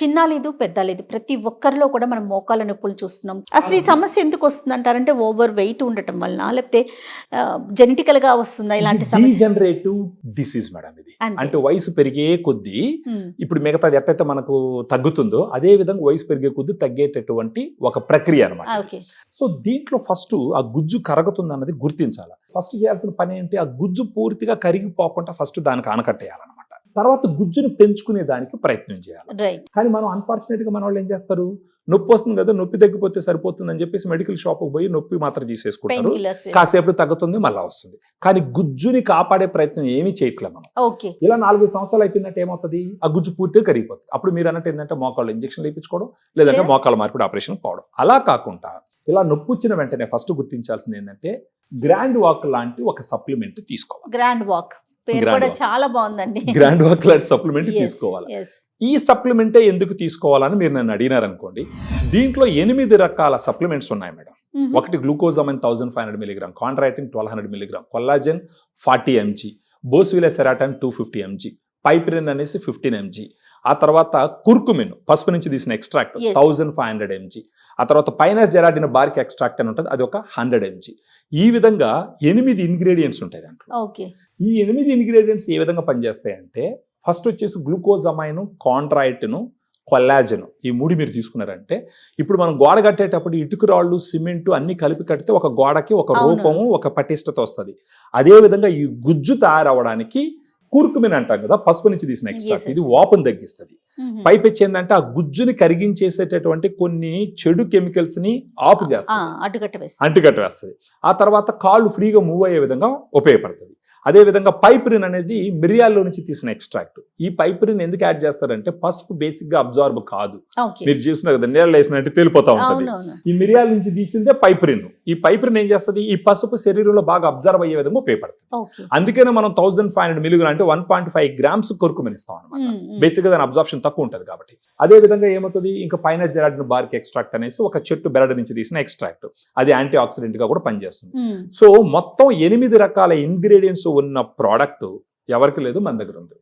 చిన్న లేదు పెద్ద లేదు. ప్రతి ఒక్కరిలో కూడా మనం మోకాల నొప్పులు చూస్తున్నాం. అసలు ఈ సమస్య ఎందుకు వస్తుంది అంటారంటే ఓవర్ వెయిట్ ఉండటం వలన లేకపోతే జెనెటికల్గా వస్తుందా ఇలాంటి సమస్య? డీజనరేటివ్ డిసీజ్ మేడం ఇది. అంటే వయసు పెరిగే కొద్దీ ఇప్పుడు మిగతాది ఎట్టయితే మనకు తగ్గుతుందో అదే విధంగా వయసు పెరిగే కొద్దీ తగ్గేటటువంటి ఒక ప్రక్రియ అనమాట సో దీంట్లో ఫస్ట్ ఆ గుజ్జు కరగుతుంది అన్నది గుర్తించాలి. ఫస్ట్ చేయాల్సిన పని ఏంటి? ఆ గుజ్జు పూర్తిగా కరిగిపోకుండా ఫస్ట్ దానికి ఆనకట్టేయాలన్నమాట తర్వాత గుజ్జును పెంచుకునే దానికి ప్రయత్నం చేయాలి. రైట్ కానీ మనం అన్ఫార్చునేట్గా మన వాళ్ళు ఏం చేస్తారు? నొప్పి వస్తుంది కదా నొప్పి తగ్గిపోతే సరిపోతుంది అని చెప్పేసి మెడికల్ షాప్కి పోయి నొప్పి మాత్రం తీసేసుకుంటారు. కాసేపు తగ్గుతుంది మళ్ళీ వస్తుంది. కానీ గుజ్జుని కాపాడే ప్రయత్నం ఏమీ చేయట్లేదు మనం. ఇలా నాలుగు సంవత్సరాలు అయిపోయిందంటే ఏమవుతుంది? ఆ గుజ్జు పూర్తిగా కరిగిపోతుంది. అప్పుడు మీరు అన్నట్టు ఏంటంటే మోకాళ్ళు ఇంజక్షన్ వేయించుకోవడం లేదంటే లేదా- మోకాళ్ళ మార్పిడి ఆపరేషన్ పోవడం. అలా కాకుండా ఇలా నొప్పి వచ్చిన వెంటనే ఫస్ట్ గుర్తించాల్సింది ఏంటంటే గ్రాండ్ వాక్ లాంటి ఒక సప్లిమెంట్ తీసుకోవాలి. గ్రాండ్ వాక్ పేరు కూడా. చాలా బాగుందండి గ్రాండ్ వాక్ లాంటి సప్లిమెంట్ తీసుకోవాలి. ఈ సప్లిమెంటే ఎందుకు తీసుకోవాలని మీరు నన్ను అడిగినారనుకోండి దీంట్లో ఎనిమిది రకాల సప్లిమెంట్స్ ఉన్నాయి మేడం. ఒకటి glucosamine thousand five hundred milligram కాంట్రాక్టిన్ twelve hundred milligram collagen forty M G boswellia serrata two fifty M G piperine అనేసి ఫిఫ్టీన్ ఎంజీ ఆ తర్వాత కుర్కుమిన్ పసుపు నుంచి తీసిన extract. Thousand five hundred M G ఆ తర్వాత పైనస్ జెరాడిన బార్క్ ఎక్స్ట్రాక్ట్ అని ఉంటుంది అది ఒక హండ్రెడ్ ఎంజీ ఈ విధంగా ఎనిమిది ఇంగ్రీడియంట్స్ ఉంటాయి దాంట్లో. ఓకే. ఈ ఎనిమిది ఇంగ్రీడియంట్స్ ఏ విధంగా పనిచేస్తాయి అంటే ఫస్ట్ వచ్చేసి గ్లూకోజమైన్ కాంట్రాయిట్ను కొల్లాజన్ ఈ మూడు మీరు తీసుకున్నారంటే ఇప్పుడు మనం గోడ కట్టేటప్పుడు ఇటుక రాళ్ళు సిమెంట్ అన్ని కలిపి కడితే ఒక గోడకి ఒక. రూపము ఒక పటిష్టత వస్తుంది. అదే విధంగా ఈ గుజ్జు తయారవడానికి కూర్కుమిన్ అంటాం కదా పసుపు నుంచి తీసిన ఎక్స్ట్రాక్ట్. ఇది వాపును తగ్గిస్తుంది. పైపెచ్చి ఏంటంటే ఆ గుజ్జుని కరిగించేసేటటువంటి కొన్ని చెడు కెమికల్స్ని ఆపు చేస్తుంది. అంటుకట్టు వేస్తుంది. ఆ తర్వాత కాళ్ళు ఫ్రీగా మూవ్ అయ్యే విధంగా ఉపయోగపడుతుంది. అదే విధంగా పైప్రిన్ అనేది మిరియాల్లో నుంచి తీసిన ఎక్స్ట్రాక్ట్. ఈ పైప్రిన్ ఎందుకు యాడ్ చేస్తారంటే పసుపు బేసిక్గా అబ్జార్బ్ కాదు. మీరు చూసినారు కదా నీళ్ళు వేసినట్టు తేలిపోతా ఉంటుంది. ఈ మిరియాల నుంచి తీసిందే పైప్రిన్. ఈ పైప్రిన్ ఏం చేస్తుంది? ఈ పసుపు శరీరంలో బాగా అబ్జర్వ్ అయ్యే విధంగా ఉపయోగపడుతుంది. అందుకనే మనం థౌసండ్ ఫైవ్ హండ్రెడ్ మిలిగ్రామ్ అంటే వన్ పాయింట్ ఫైవ్ గ్రామ్స్ కొరుకుమని ఇస్తాం అనమాట. బేసిక్గా దాని అబ్జార్ప్షన్ తక్కువ ఉంటుంది కాబట్టి. అదే విధంగా ఏమవుతుంది? ఇంకా పైన జెరాడిన బార్క్ ఎక్స్ట్రాక్ట్ అనేసి ఒక చెట్టు బెరడు నుంచి తీసిన ఎక్స్ట్రాక్ట్. అది యాంటీ ఆక్సిడెంట్గా కూడా పనిచేస్తుంది. సో మొత్తం ఎనిమిది రకాల ఇంగ్రీడియంట్స్ ఉన్న ప్రోడక్ట్ ఎవరికి లేదు మన దగ్గర ఉంది.